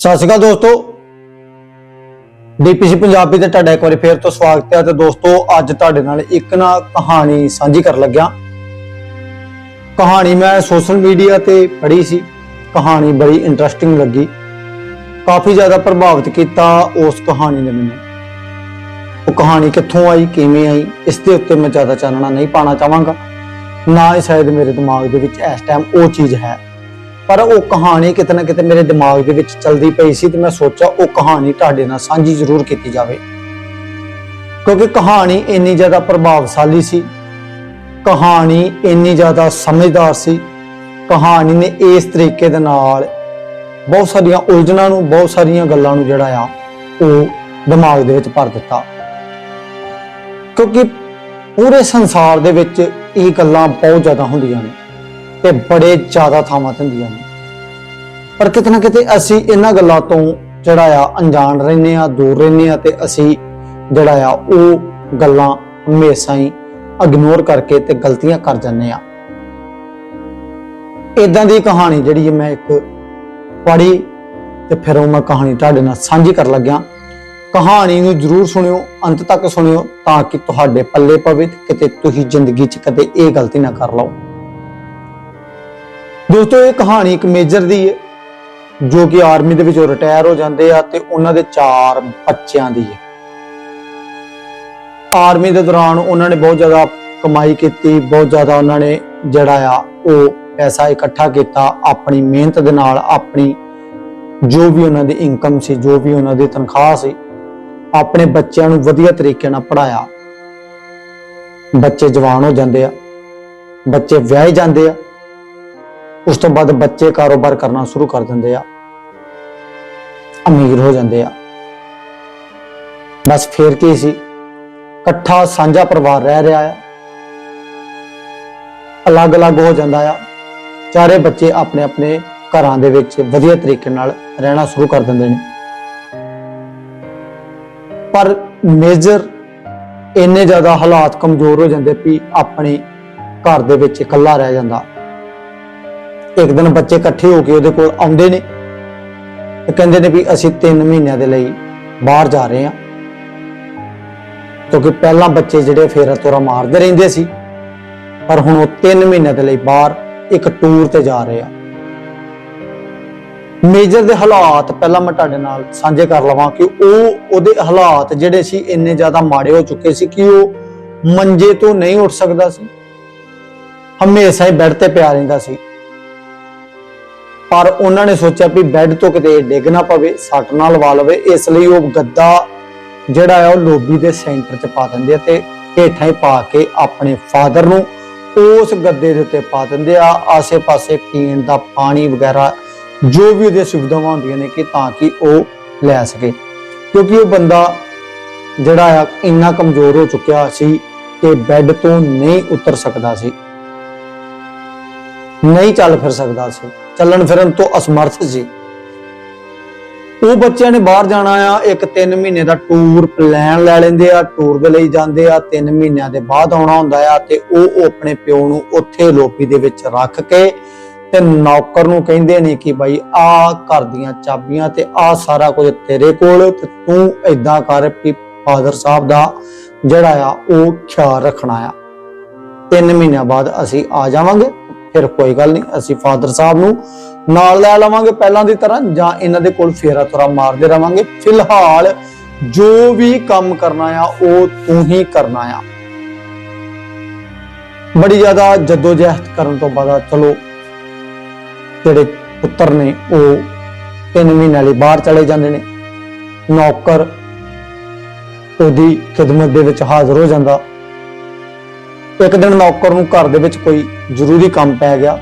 ਸਤਿ ਸ਼੍ਰੀ ਅਕਾਲ ਦੋਸਤੋ। ਡੀਪੀਸੀ ਪੰਜਾਬੀ ਤੇ ਤੁਹਾਡਾ ਇੱਕ ਵਾਰੀ ਫੇਰ ਤੋਂ ਸਵਾਗਤ ਹੈ ਤੇ ਦੋਸਤੋ, ਅੱਜ ਤੁਹਾਡੇ ਨਾਲ ਇੱਕ ਨਾ ਕਹਾਣੀ ਸਾਂਝੀ ਕਰਨ ਲੱਗਿਆ। ਕਹਾਣੀ ਮੈਂ ਸੋਸ਼ਲ ਮੀਡੀਆ ਤੇ ਪੜ੍ਹੀ ਸੀ। ਕਹਾਣੀ ਬੜੀ ਇੰਟਰਸਟਿੰਗ ਲੱਗੀ। ਕਾਫੀ ਜ਼ਿਆਦਾ ਪ੍ਰਭਾਵਿਤ ਕੀਤਾ ਉਸ ਕਹਾਣੀ ਨੇ ਮੈਨੂੰ। ਉਹ ਕਹਾਣੀ ਕਿੱਥੋਂ ਆਈ, ਕਿਵੇਂ ਆਈ, ਇਸ ਦੇ ਉੱਤੇ ਮੈਂ ਜ਼ਿਆਦਾ ਚਾਨਣਾ ਨਹੀਂ ਪਾਣਾ ਚਾਹਾਂਗਾ। ਨਾ ਹੀ ਸ਼ਾਇਦ ਮੇਰੇ ਦਿਮਾਗ ਦੇ ਵਿੱਚ ਇਸ ਟਾਈਮ ਉਹ ਚੀਜ਼ ਹੈ। ਪਰ ਉਹ ਕਹਾਣੀ ਕਿਤੇ ਨਾ ਕਿਤੇ ਮੇਰੇ ਦਿਮਾਗ ਦੇ ਵਿੱਚ ਚਲਦੀ ਪਈ ਸੀ ਤੇ ਮੈਂ ਸੋਚਿਆ ਉਹ ਕਹਾਣੀ ਤੁਹਾਡੇ ਨਾਲ ਸਾਂਝੀ ਜ਼ਰੂਰ ਕੀਤੀ ਜਾਵੇ। ਕਿਉਂਕਿ ਕਹਾਣੀ ਇੰਨੀ ਜ਼ਿਆਦਾ ਪ੍ਰਭਾਵਸ਼ਾਲੀ ਸੀ, ਕਹਾਣੀ ਇੰਨੀ ਜ਼ਿਆਦਾ ਸਮਝਦਾਰ ਸੀ, ਕਹਾਣੀ ਨੇ ਇਸ ਤਰੀਕੇ ਦੇ ਨਾਲ ਬਹੁਤ ਸਾਰੀਆਂ ਉਲਝਣਾਂ ਨੂੰ, ਬਹੁਤ ਸਾਰੀਆਂ ਗੱਲਾਂ ਨੂੰ ਜਿਹੜਾ ਆ, ਉਹ ਦਿਮਾਗ ਦੇ ਵਿੱਚ ਭਰ ਦਿੱਤਾ। ਕਿਉਂਕਿ ਪੂਰੇ ਸੰਸਾਰ ਦੇ ਵਿੱਚ ਇਹ ਗੱਲਾਂ ਬਹੁਤ ਜ਼ਿਆਦਾ ਹੁੰਦੀਆਂ ਨੇ। ਤੇ ਬੜੇ ਜ਼ਿਆਦਾ ਥਾਵਾਂ ਤੇ ਹੁੰਦੀਆਂ ਨੇ। ਪਰ ਕਿਤੇ ਨਾ ਕਿਤੇ ਅਸੀਂ ਇਹਨਾਂ ਗੱਲਾਂ ਤੋਂ ਜਿਹੜਾ ਆ, ਅਣਜਾਣ ਰਹਿੰਦੇ ਆ ਦੂਰ ਰਹਿੰਦੇ ਆ ਤੇ ਅਸੀਂ ਜਿਹੜਾ ਆ, ਉਹ ਗੱਲਾਂ ਹਮੇਸ਼ਾ ਹੀ ਇਗਨੋਰ ਕਰਕੇ ਤੇ ਗਲਤੀਆਂ ਕਰ ਜਾਂਦੇ ਆ ਇਦਾਂ ਦੀ ਕਹਾਣੀ ਜਿਹੜੀ ਹੈ, ਮੈਂ ਇੱਕ ਪੜ੍ਹੀ ਤੇ ਫਿਰ ਉਹ ਮੈਂ ਕਹਾਣੀ ਤੁਹਾਡੇ ਨਾਲ ਸਾਂਝੀ ਕਰਨ ਲੱਗਿਆ। ਕਹਾਣੀ ਨੂੰ ਜਰੂਰ ਸੁਣਿਓ, ਅੰਤ ਤੱਕ ਸੁਣਿਓ ਤਾਂ ਕਿ ਤੁਹਾਡੇ ਪੱਲੇ ਪਵੇ ਕਿਤੇ ਤੁਸੀਂ ਜ਼ਿੰਦਗੀ 'ਚ ਕਦੇ ਇਹ ਗਲਤੀ ਨਾ ਕਰ ਲਓ। ਦੋਸਤੋ, ਇਹ ਕਹਾਣੀ ਇੱਕ ਮੇਜਰ ਦੀ ਹੈ, ਜੋ ਕਿ ਆਰਮੀ ਦੇ ਵਿੱਚੋਂ ਰਿਟਾਇਰ ਹੋ ਜਾਂਦੇ ਆ ਤੇ ਉਹਨਾਂ ਦੇ ਚਾਰ ਬੱਚਿਆਂ ਦੀ ਹੈ। ਆਰਮੀ ਦੇ ਦੌਰਾਨ ਉਹਨਾਂ ਨੇ ਬਹੁਤ ਜ਼ਿਆਦਾ ਕਮਾਈ ਕੀਤੀ, ਬਹੁਤ ਜ਼ਿਆਦਾ ਉਹਨਾਂ ਨੇ ਜਿਹੜਾ ਆ, ਉਹ ਪੈਸਾ ਇਕੱਠਾ ਕੀਤਾ, ਆਪਣੀ ਮਿਹਨਤ ਦੇ ਨਾਲ, ਆਪਣੀ ਜੋ ਵੀ ਉਹਨਾਂ ਦੀ ਇਨਕਮ ਸੀ, ਜੋ ਵੀ ਉਹਨਾਂ ਦੀ ਤਨਖਾਹ ਸੀ, ਆਪਣੇ ਬੱਚਿਆਂ ਨੂੰ ਵਧੀਆ ਤਰੀਕੇ ਨਾਲ ਪੜਾਇਆ ਬੱਚੇ ਜਵਾਨ ਹੋ ਜਾਂਦੇ ਆ, ਬੱਚੇ ਵਿਆਹੇ ਜਾਂਦੇ ਆ ਉਸ ਤੋਂ ਬਾਅਦ ਬੱਚੇ ਕਾਰੋਬਾਰ ਕਰਨਾ ਸ਼ੁਰੂ ਕਰ ਦਿੰਦੇ ਆ। ਅਮੀਰ ਹੋ ਜਾਂਦੇ ਆ। ਬਸ ਫੇਰ ਕੀ ਸੀ? ਇਕੱਠਾ ਸਾਂਝਾ ਪਰਿਵਾਰ ਰਹਿ ਰਿਹਾ ਆ। ਅਲੱਗ-ਅਲੱਗ ਹੋ ਜਾਂਦਾ ਆ। ਚਾਰੇ ਬੱਚੇ ਆਪਣੇ ਆਪਣੇ ਘਰਾਂ ਦੇ ਵਿੱਚ ਵਧੀਆ ਤਰੀਕੇ ਨਾਲ ਰਹਿਣਾ ਸ਼ੁਰੂ ਕਰ ਦਿੰਦੇ ਨੇ। ਪਰ ਮੇਜਰ ਇੰਨੇ ਜ਼ਿਆਦਾ ਹਾਲਾਤ ਕਮਜ਼ੋਰ ਹੋ ਜਾਂਦੇ ਵੀ ਆਪਣੇ ਘਰ ਦੇ ਵਿੱਚ ਇਕੱਲਾ ਰਹਿ ਜਾਂਦਾ। ਇੱਕ ਦਿਨ ਬੱਚੇ ਇਕੱਠੇ ਹੋ ਕੇ ਉਹਦੇ ਕੋਲ ਆਉਂਦੇ ਨੇ। ਤੇ ਕਹਿੰਦੇ ਨੇ ਵੀ ਅਸੀਂ 3 ਮਹੀਨਿਆਂ ਦੇ ਲਈ ਬਾਹਰ ਜਾ ਰਹੇ ਹਾਂ। ਕਿਉਂਕਿ ਪਹਿਲਾਂ ਬੱਚੇ ਜਿਹੜੇ ਫੇਰਾ ਤੋਰਾ ਮਾਰਦੇ ਰਹਿੰਦੇ ਸੀ। ਪਰ ਹੁਣ ਉਹ 3 ਮਹੀਨਿਆਂ ਦੇ ਲਈ ਬਾਹਰ ਇੱਕ ਟੂਰ ਤੇ ਜਾ ਰਹੇ ਆ। ਮੇਜਰ ਦੇ ਹਾਲਾਤ ਪਹਿਲਾਂ ਮੈਂ ਤੁਹਾਡੇ ਨਾਲ ਸਾਂਝੇ ਕਰ ਲਵਾਂ ਕਿ ਉਹ ਉਹਦੇ ਹਾਲਾਤ ਜਿਹੜੇ ਸੀ ਇੰਨੇ ਜ਼ਿਆਦਾ ਮਾੜੇ ਹੋ ਚੁੱਕੇ ਸੀ ਕਿ ਉਹ ਮੰਜੇ ਤੋਂ ਨਹੀਂ ਉੱਠ ਸਕਦਾ ਸੀ। ਹਮੇਸ਼ਾ ਹੀ ਬੈੱਡ ਤੇ ਪਿਆ ਰਹਿੰਦਾ ਸੀ। ਪਰ ਉਹਨਾਂ ਨੇ ਸੋਚਿਆ ਵੀ ਬੈੱਡ ਤੋਂ ਕਿਤੇ ਡਿੱਗ ਨਾ ਪਵੇ, ਸੱਟ ਨਾ ਲਵਾ ਲਵੇ, ਇਸ ਲਈ ਉਹ ਗੱਦਾ ਜਿਹੜਾ ਹੈ ਉਹ ਲੋਬੀ ਦੇ ਸੈਂਟਰ 'ਚ ਪਾ ਦਿੰਦੇ ਆ ਤੇ ਹੇਠਾਂ ਹੀ ਪਾ ਕੇ ਆਪਣੇ ਫਾਦਰ ਨੂੰ ਉਸ ਗੱਦੇ ਦੇ ਉੱਤੇ ਪਾ ਦਿੰਦੇ ਆ। ਆਸੇ-ਪਾਸੇ ਪੀਣ ਦਾ ਪਾਣੀ ਵਗੈਰਾ ਜੋ ਵੀ ਉਹਦੀਆਂ ਸੁਵਿਧਾਵਾਂ ਹੁੰਦੀਆਂ ਨੇ ਕਿ ਤਾਂ ਕਿ ਉਹ ਲੈ ਸਕੇ। ਕਿਉਂਕਿ ਉਹ ਬੰਦਾ ਜਿਹੜਾ ਆ ਇੰਨਾ ਕਮਜ਼ੋਰ ਹੋ ਚੁੱਕਿਆ ਸੀ ਕਿ ਬੈੱਡ ਤੋਂ ਨਹੀਂ ਉਤਰ ਸਕਦਾ ਸੀ, ਨਹੀਂ ਚੱਲ ਫਿਰ ਸਕਦਾ ਸੀ। ਚੱਲਣ ਫਿਰਨ ਤੋਂ ਅਸਮਰਥ ਸੀ। ਉਹ ਬੱਚਿਆਂ ਨੇ ਬਾਹਰ ਜਾਣਾ ਆ, ਇੱਕ 3 ਮਹੀਨੇ ਦਾ ਟੂਰ ਪਲਾਨ ਲੈ ਲੈਂਦੇ ਆ ਟੂਰ ਦੇ ਲਈ ਜਾਂਦੇ ਆ 3 ਮਹੀਨਿਆਂ ਦੇ ਬਾਅਦ ਆਉਣਾ ਹੁੰਦਾ ਆ ਤੇ ਉਹ ਆਪਣੇ ਪਿਓ ਨੂੰ ਉੱਥੇ ਲੋਪੀ ਦੇ ਵਿੱਚ ਰੱਖ ਕੇ ਤੇ ਨੌਕਰ ਨੂੰ ਕਹਿੰਦੇ ਨੇ ਕਿ ਭਾਈ ਆ ਘਰ ਦੀਆਂ ਚਾਬੀਆਂ ਤੇ ਆ ਸਾਰਾ ਕੁਝ ਤੇਰੇ ਕੋਲ ਤੇ ਤੂੰ ਏਦਾਂ ਕਰ ਵੀ ਫਾਦਰ ਸਾਹਿਬ ਦਾ ਜਿਹੜਾ ਆ ਉਹ ਖਿਆਲ ਰੱਖਣਾ ਆ। 3 ਮਹੀਨਿਆਂ ਬਾਅਦ ਅਸੀਂ ਆ ਜਾਵਾਂਗੇ। ਫਿਰ ਕੋਈ ਗੱਲ ਨਹੀਂ, ਅਸੀਂ ਫਾਦਰ ਸਾਹਿਬ ਨੂੰ ਨਾਲ ਲੈ ਲਵਾਂਗੇ ਪਹਿਲਾਂ ਦੀ ਤਰ੍ਹਾਂ ਜਾਂ ਇਹਨਾਂ ਦੇ ਕੋਲ ਫੇਰਾ ਤੁਰਾ ਮਾਰਦੇ ਰਵਾਂਗੇ। ਫਿਲਹਾਲ ਜੋ ਵੀ ਕੰਮ ਕਰਨਾ ਆ, ਉਹ ਤੂੰ ਹੀ ਕਰਨਾ ਆ। ਬੜੀ ਜ਼ਿਆਦਾ ਜਦੋਜਹਿਦ ਕਰਨ ਤੋਂ ਬਾਅਦ ਚਲੋ ਜਿਹੜੇ ਪੁੱਤਰ ਨੇ, ਉਹ ਤਿੰਨ ਮਹੀਨਿਆਂ ਲਈ ਬਾਹਰ ਚਲੇ ਜਾਂਦੇ ਨੇ। ਨੌਕਰ ਉਹਦੀ ਖਿਦਮਤ ਦੇ ਵਿੱਚ ਹਾਜ਼ਰ ਹੋ ਜਾਂਦਾ। ਇੱਕ ਦਿਨ ਨੌਕਰ ਨੂੰ ਘਰ ਦੇ ਵਿੱਚ ਕੋਈ ਜ਼ਰੂਰੀ ਕੰਮ ਪੈ ਗਿਆ।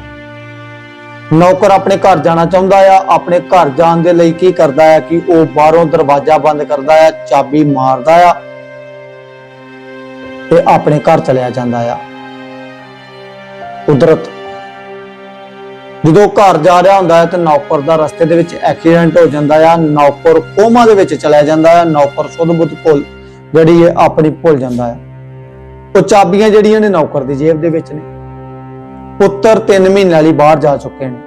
ਨੌਕਰ ਆਪਣੇ ਘਰ ਜਾਣਾ ਚਾਹੁੰਦਾ ਆ, ਆਪਣੇ ਘਰ ਜਾਣ ਦੇ ਲਈ ਕੀ ਕਰਦਾ ਹੈ ਕਿ ਉਹ ਬਾਹਰੋਂ ਦਰਵਾਜ਼ਾ ਬੰਦ ਕਰਦਾ ਆ, ਚਾਬੀ ਮਾਰਦਾ ਆ ਤੇ ਆਪਣੇ ਘਰ ਚਲਿਆ ਜਾਂਦਾ ਆ। ਕੁਦਰਤ ਜਦੋਂ ਘਰ ਜਾ ਰਿਹਾ ਹੁੰਦਾ ਹੈ ਤੇ ਨੌਕਰ ਦਾ ਰਸਤੇ ਦੇ ਵਿੱਚ ਐਕਸੀਡੈਂਟ ਹੋ ਜਾਂਦਾ ਆ, ਨੌਕਰ ਕੋਮਾ ਦੇ ਵਿੱਚ ਚਲਿਆ ਜਾਂਦਾ ਆ, ਨੌਕਰ ਸੁਧ ਬੁੱਧ ਭੁੱਲ ਜਿਹੜੀ ਹੈ ਆਪਣੀ ਭੁੱਲ ਜਾਂਦਾ ਆ। ਉਹ ਚਾਬੀਆਂ ਜਿਹੜੀਆਂ ਨੇ ਨੌਕਰ ਦੀ ਜੇਬ ਦੇ ਵਿੱਚ ਨੇ। ਪੁੱਤਰ 3 ਮਹੀਨੇ ਵਾਲੀ ਬਾਹਰ ਜਾ ਚੁੱਕੇ ਨੇ।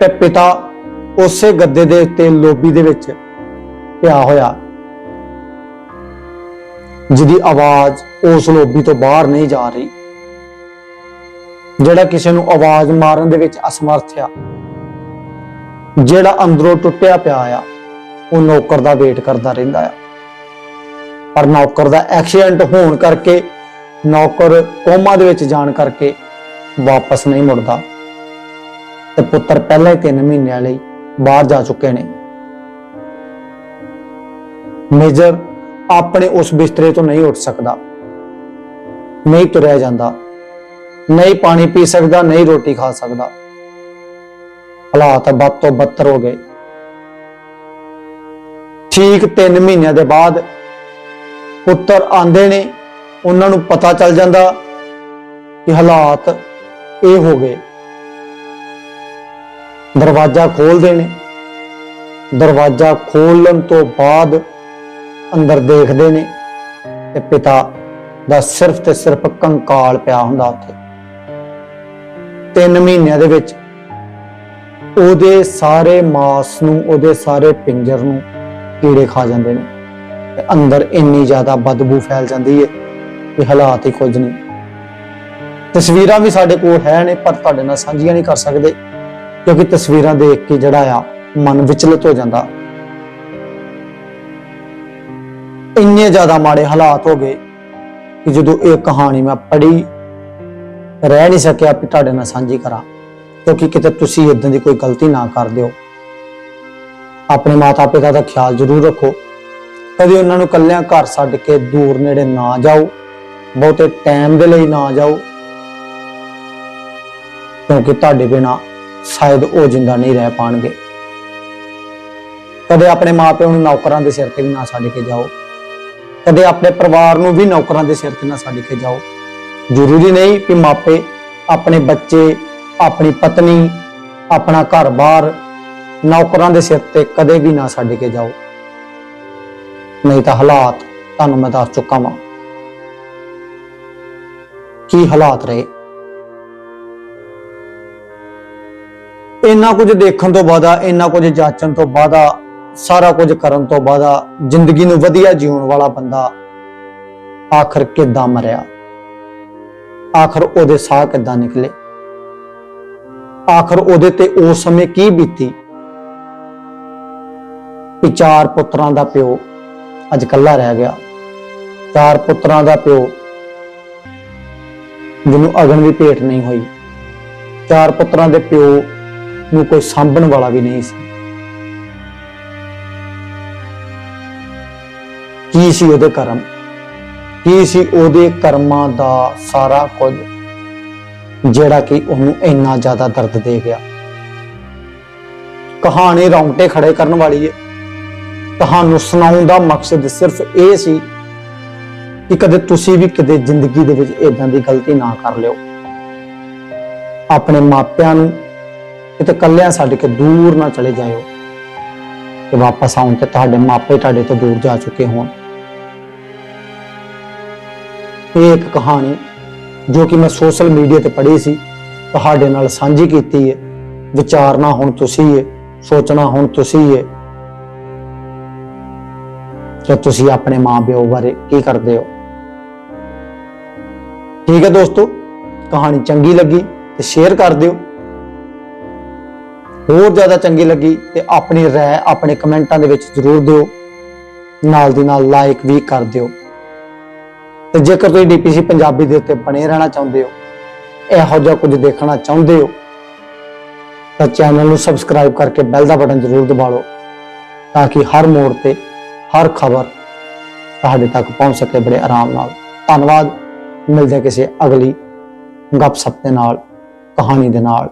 ਤੇ ਪਿਤਾ ਉਸੇ ਗੱਦੇ ਦੇ ਉੱਤੇ ਲੋਬੀ ਦੇ ਵਿੱਚ ਪਿਆ ਹੋਇਆ। ਜਿਹਦੀ ਆਵਾਜ਼ ਉਸ ਲੋਬੀ ਤੋਂ ਬਾਹਰ ਨਹੀਂ ਜਾ ਰਹੀ। ਜਿਹੜਾ ਕਿਸੇ ਨੂੰ ਆਵਾਜ਼ ਮਾਰਨ ਦੇ ਵਿੱਚ ਅਸਮਰਥ ਆ। ਜਿਹੜਾ ਅੰਦਰੋਂ ਟੁੱਟਿਆ ਪਿਆ ਆ, ਉਹ ਨੌਕਰ ਦਾ ਵੇਟ ਕਰਦਾ ਰਹਿੰਦਾ ਆ। ਪਰ ਨੌਕਰ ਦਾ ਐਕਸੀਡੈਂਟ ਹੋਣ ਕਰਕੇ ਨੌਕਰ ਕੋਮਾ ਦੇ ਵਿੱਚ ਜਾਣ ਕਰਕੇ ਵਾਪਸ ਨਹੀਂ ਮੁੜਦਾ। ਤੇ ਪੁੱਤਰ ਪਹਿਲਾਂ ਹੀ 3 ਮਹੀਨਿਆਂ ਲਈ ਬਾਹਰ ਜਾ ਚੁੱਕੇ ਨੇ। ਮੇਜਰ ਆਪਣੇ ਉਸ ਬਿਸਤਰੇ ਤੋਂ ਨਹੀਂ ਉੱਠ ਸਕਦਾ। ਨਹੀਂ ਤੁਰਿਆ ਜਾਂਦਾ। ਨਹੀਂ ਪਾਣੀ ਪੀ ਸਕਦਾ, ਨਹੀਂ ਰੋਟੀ ਖਾ ਸਕਦਾ। ਹਾਲਾਤ ਵੱਧ ਤੋਂ ਬੱਤਰ ਹੋ ਗਏ। ਠੀਕ 3 ਮਹੀਨਿਆਂ ਦੇ ਬਾਅਦ ਪੁੱਤਰ ਆਂਦੇ ਨੇ, ਉਹਨਾਂ ਨੂੰ ਪਤਾ ਚੱਲ ਜਾਂਦਾ ਕਿ ਹਾਲਾਤ ਇਹ ਹੋ ਗਏ। ਦਰਵਾਜ਼ਾ ਖੋਲਦੇ ਨੇ। ਦਰਵਾਜ਼ਾ ਖੋਲਣ ਤੋਂ ਬਾਅਦ ਅੰਦਰ ਦੇਖਦੇ ਨੇ ਤੇ ਪਿਤਾ ਦਾ ਸਿਰਫ ਤੇ ਸਿਰਫ ਕੰਕਾਲ ਪਿਆ ਹੁੰਦਾ ਉੱਥੇ। 3 ਮਹੀਨਿਆਂ ਦੇ ਵਿੱਚ ਉਹਦੇ ਸਾਰੇ ਮਾਸ ਨੂੰ, ਉਹਦੇ ਸਾਰੇ ਪਿੰਜਰ ਨੂੰ ਕੀੜੇ ਖਾ ਜਾਂਦੇ ਨੇ। ਤੇ ਅੰਦਰ ਇੰਨੀ ਜ਼ਿਆਦਾ ਬਦਬੂ ਫੈਲ ਜਾਂਦੀ ਹੈ ਕਿ ਹਾਲਾਤ ਹੀ ਕੁਝ ਨਹੀਂ। ਤਸਵੀਰਾਂ ਵੀ ਸਾਡੇ ਕੋਲ ਹੈ ਨੇ, ਪਰ ਤੁਹਾਡੇ ਨਾਲ ਸਾਂਝੀਆਂ ਨਹੀਂ ਕਰ ਸਕਦੇ, ਕਿਉਂਕਿ ਤਸਵੀਰਾਂ ਦੇਖ ਕੇ ਜਿਹੜਾ ਆ, ਮਨ ਵਿਚਲਿਤ ਹੋ ਜਾਂਦਾ। ਇੰਨੇ ਜ਼ਿਆਦਾ ਮਾੜੇ ਹਾਲਾਤ ਹੋ ਗਏ ਕਿ ਜਦੋਂ ਇਹ ਕਹਾਣੀ ਮੈਂ ਪੜ੍ਹੀ, ਰਹਿ ਨਹੀਂ ਸਕਿਆ ਕਿ ਤੁਹਾਡੇ ਨਾਲ ਸਾਂਝੀ ਕਰਾਂ, ਕਿਉਂਕਿ ਕਿਤੇ ਤੁਸੀਂ ਇਦਾਂ ਦੀ ਕੋਈ ਗਲਤੀ ਨਾ ਕਰ ਦਿਓ। ਆਪਣੇ ਮਾਤਾ ਪਿਤਾ ਦਾ ਖਿਆਲ ਜ਼ਰੂਰ ਰੱਖੋ। ਕਦੇ ਉਹਨਾਂ ਨੂੰ ਕੱਲਿਆਂ ਘਰ ਛੱਡ ਕੇ ਦੂਰ ਨੇੜੇ ਨਾ ਜਾਓ, ਬਹੁਤੇ ਟਾਈਮ ਦੇ ਲਈ ਨਾ ਜਾਓ, ਕਿਉਂਕਿ ਤੁਹਾਡੇ ਬਿਨਾ ਸ਼ਾਇਦ ਉਹ ਜਿੰਦਾ ਨਹੀਂ ਰਹਿ ਪਾਣਗੇ। ਕਦੇ ਆਪਣੇ ਮਾਪਿਆਂ ਨੂੰ ਨੌਕਰਾਂ ਦੇ ਸਿਰ ਤੇ ਵੀ ਨਾ ਛੱਡ ਕੇ ਜਾਓ, ਕਦੇ ਆਪਣੇ ਪਰਿਵਾਰ ਨੂੰ ਵੀ ਨੌਕਰਾਂ ਦੇ ਸਿਰ ਤੇ ਨਾ ਛੱਡ ਕੇ ਜਾਓ। ਜ਼ਰੂਰੀ ਨਹੀਂ ਕਿ ਮਾਪੇ ਆਪਣੇ ਬੱਚੇ, ਆਪਣੀ ਪਤਨੀ, ਆਪਣਾ ਘਰ-ਬਾਰ ਨੌਕਰਾਂ ਦੇ ਸਿਰ ਤੇ ਕਦੇ ਵੀ ਨਾ ਛੱਡ ਕੇ ਜਾਓ। ਨਹੀਂ ਤਾਂ ਹਾਲਾਤ ਤੁਹਾਨੂੰ ਮੈਂ ਦੱਸ ਚੁੱਕਾ ਵਾਂ। ਕੀ ਹਾਲਾਤ ਰਹੇ? ਇੰਨਾ ਕੁਝ ਦੇਖਣ ਤੋਂ ਬਾਅਦ, ਇੰਨਾ ਕੁਝ ਜਾਂਚਣ ਤੋਂ ਬਾਅਦ, ਸਾਰਾ ਕੁਝ ਕਰਨ ਤੋਂ ਬਾਅਦ ਜ਼ਿੰਦਗੀ ਨੂੰ ਵਧੀਆ ਜਿਉਣ ਵਾਲਾ ਬੰਦਾ ਆਖਰ ਕਿੱਦਾਂ ਮਰਿਆ? ਆਖਰ ਉਹਦੇ ਸਾਹ ਕਿੱਦਾਂ ਨਿਕਲੇ? ਆਖਰ ਉਹਦੇ ਤੇ ਉਸ ਸਮੇਂ ਕੀ ਬੀਤੀ? ਕਿ ਚਾਰ ਪੁੱਤਰਾਂ ਦਾ ਪਿਓ ਅੱਜ ਕੱਲਾ ਰਹਿ ਗਿਆ। ਚਾਰ ਪੁੱਤਰਾਂ ਦਾ ਪਿਓ, ਜਿਹਨੂੰ ਅਗਨ ਵੀ ਭੇਟ ਨਹੀਂ ਹੋਈ। ਚਾਰ ਪੁੱਤਰਾਂ ਦੇ ਪਿਓ ਨੂੰ ਕੋਈ ਸਾਂਭਣ ਵਾਲਾ ਵੀ ਨਹੀਂ ਸੀ। ਕੀ ਸੀ ਉਹਦੇ ਕਰਮ? ਕੀ ਸੀ ਉਹਦੇ ਕਰਮਾਂ ਦਾ ਸਾਰਾ ਕੁਝ, ਜਿਹੜਾ ਕਿ ਉਹਨੂੰ ਇੰਨਾ ਜ਼ਿਆਦਾ ਦਰਦ ਦੇ ਗਿਆ? ਕਹਾਣੀ ਰੌਂਗਟੇ ਖੜੇ ਕਰਨ ਵਾਲੀ ਹੈ ਤੁਹਾਨੂੰ ਸੁਣਾਉਣ ਦਾ ਮਕਸਦ ਸਿਰਫ ਇਹ ਸੀ ਕਿ ਕਦੇ ਤੁਸੀਂ ਵੀ ਕਦੇ ਜ਼ਿੰਦਗੀ ਦੇ ਵਿੱਚ ਇਦਾਂ ਦੀ ਗਲਤੀ ਨਾ ਕਰ ਲਿਓ। ਆਪਣੇ ਮਾਪਿਆਂ ਨੂੰ ਕਿਤੇ ਕੱਲਿਆਂ ਛੱਡ ਕੇ ਦੂਰ ਨਾ ਚਲੇ ਜਾਇਓ ਕਿ ਵਾਪਸ ਆਉਣ ਤੇ ਤੁਹਾਡੇ ਮਾਪੇ ਤੁਹਾਡੇ ਤੋਂ ਦੂਰ ਜਾ ਚੁੱਕੇ ਹੋਣ। ਇਹ ਇੱਕ ਕਹਾਣੀ ਜੋ ਕਿ ਮੈਂ ਸੋਸ਼ਲ ਮੀਡੀਆ ਤੇ ਪੜ੍ਹੀ ਸੀ, ਤੁਹਾਡੇ ਨਾਲ ਸਾਂਝੀ ਕੀਤੀ ਹੈ ਵਿਚਾਰਨਾ ਹੁਣ ਤੁਸੀਂ ਹੈ ਸੋਚਣਾ ਹੁਣ ਤੁਸੀਂ ਹੈ ਤਾਂ ਤੁਸੀਂ ਆਪਣੇ ਮਾਂ-ਪਿਓ ਬਾਰੇ ਕੀ ਕਰਦੇ ਹੋ? ਠੀਕ ਹੈ ਦੋਸਤੋ, ਕਹਾਣੀ ਚੰਗੀ ਲੱਗੀ ਤੇ ਸ਼ੇਅਰ ਕਰ ਦਿਓ। ਹੋਰ ਜ਼ਿਆਦਾ ਚੰਗੀ ਲੱਗੀ ਤੇ ਆਪਣੀ ਰਾਏ ਆਪਣੇ ਕਮੈਂਟਾਂ ਦੇ ਵਿੱਚ ਜ਼ਰੂਰ ਦਿਓ। ਨਾਲ ਦੀ ਨਾਲ ਲਾਈਕ ਵੀ ਕਰ ਦਿਓ। ਤੇ ਜੇਕਰ ਤੁਸੀਂ ਡੀਪੀਸੀ ਪੰਜਾਬੀ ਦੇ ਉੱਤੇ ਬਣੇ ਰਹਿਣਾ ਚਾਹੁੰਦੇ ਹੋ, ਇਹੋ ਜਿਹਾ ਕੁਝ ਦੇਖਣਾ ਚਾਹੁੰਦੇ ਹੋ, ਤਾਂ ਚੈਨਲ ਨੂੰ ਸਬਸਕ੍ਰਾਈਬ ਕਰਕੇ ਬੈਲ ਦਾ ਬਟਨ ਜ਼ਰੂਰ ਦਬਾ ਲਓ ਤਾਂ ਕਿ ਹਰ ਮੋੜ ਤੇ ਹਰ ਖਬਰ ਤੁਹਾਡੇ ਤੱਕ ਪਹੁੰਚ ਸਕੇ ਬੜੇ ਆਰਾਮ ਨਾਲ। ਧੰਨਵਾਦ। ਮਿਲਦੇ ਕਿਸੇ ਅਗਲੀ ਗੱਪਸ਼ਪ ਦੇ ਨਾਲ, ਕਹਾਣੀ ਦੇ ਨਾਲ।